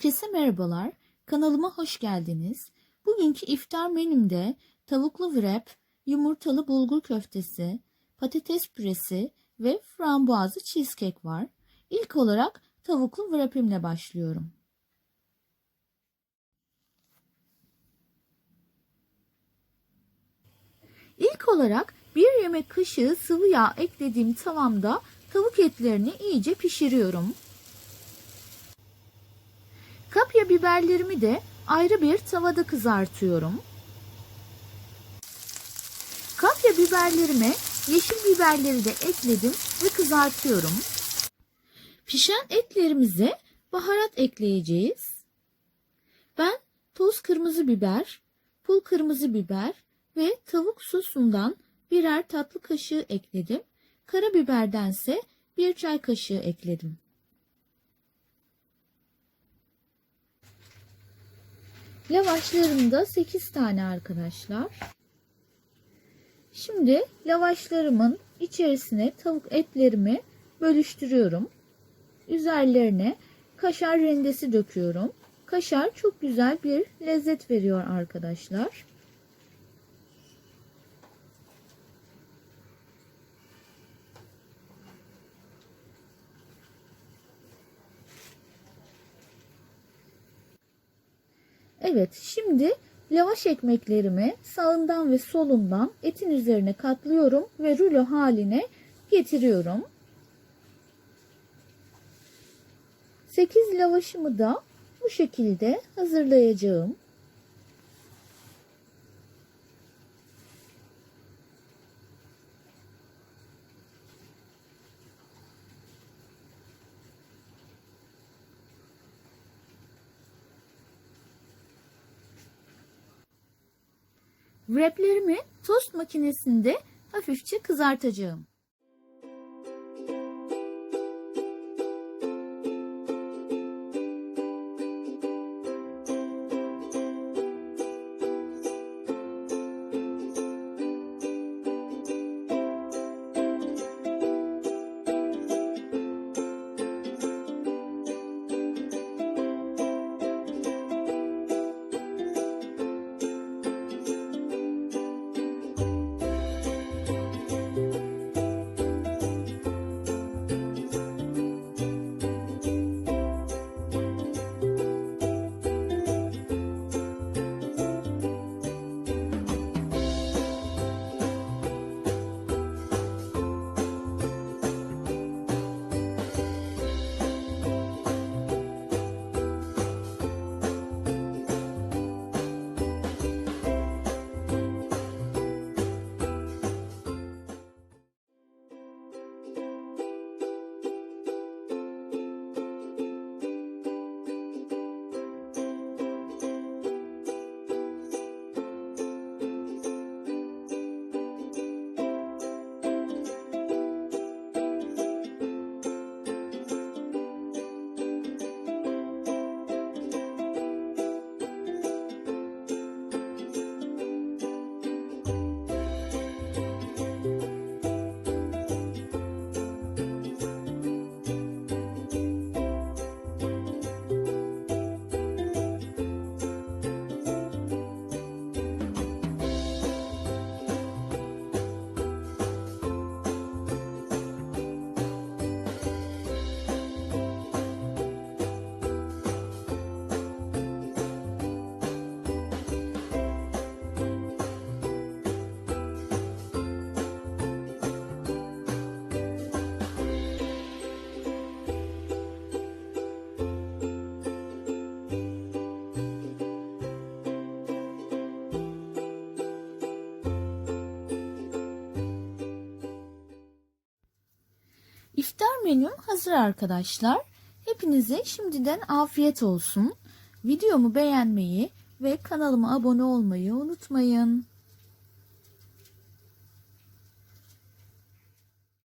Herkese merhabalar. Kanalıma hoş geldiniz. Bugünkü iftar menümde tavuklu wrap, yumurtalı bulgur köftesi, patates püresi ve frambuazlı cheesecake var. İlk olarak tavuklu wrap'imle başlıyorum. İlk olarak bir yemek kaşığı sıvı yağ eklediğim tavamda tavuk etlerini iyice pişiriyorum. Kapya biberlerimi de ayrı bir tavada kızartıyorum. Kapya biberlerime yeşil biberleri de ekledim ve kızartıyorum. Pişen etlerimize baharat ekleyeceğiz. Ben toz kırmızı biber, pul kırmızı biber ve tavuk sosundan birer tatlı kaşığı ekledim. Karabiberdense bir çay kaşığı ekledim. Lavaşlarım da 8 tane arkadaşlar. Şimdi lavaşlarımın içerisine tavuk etlerimi bölüştürüyorum. Üzerlerine kaşar rendesi döküyorum. Kaşar çok güzel bir lezzet veriyor arkadaşlar. Evet, şimdi lavaş ekmeklerimi sağından ve solundan etin üzerine katlıyorum ve rulo haline getiriyorum. 8 lavaşımı da bu şekilde hazırlayacağım. Wraplerimi tost makinesinde hafifçe kızartacağım. Menüm hazır arkadaşlar. Hepinize şimdiden afiyet olsun. Videomu beğenmeyi ve kanalıma abone olmayı unutmayın.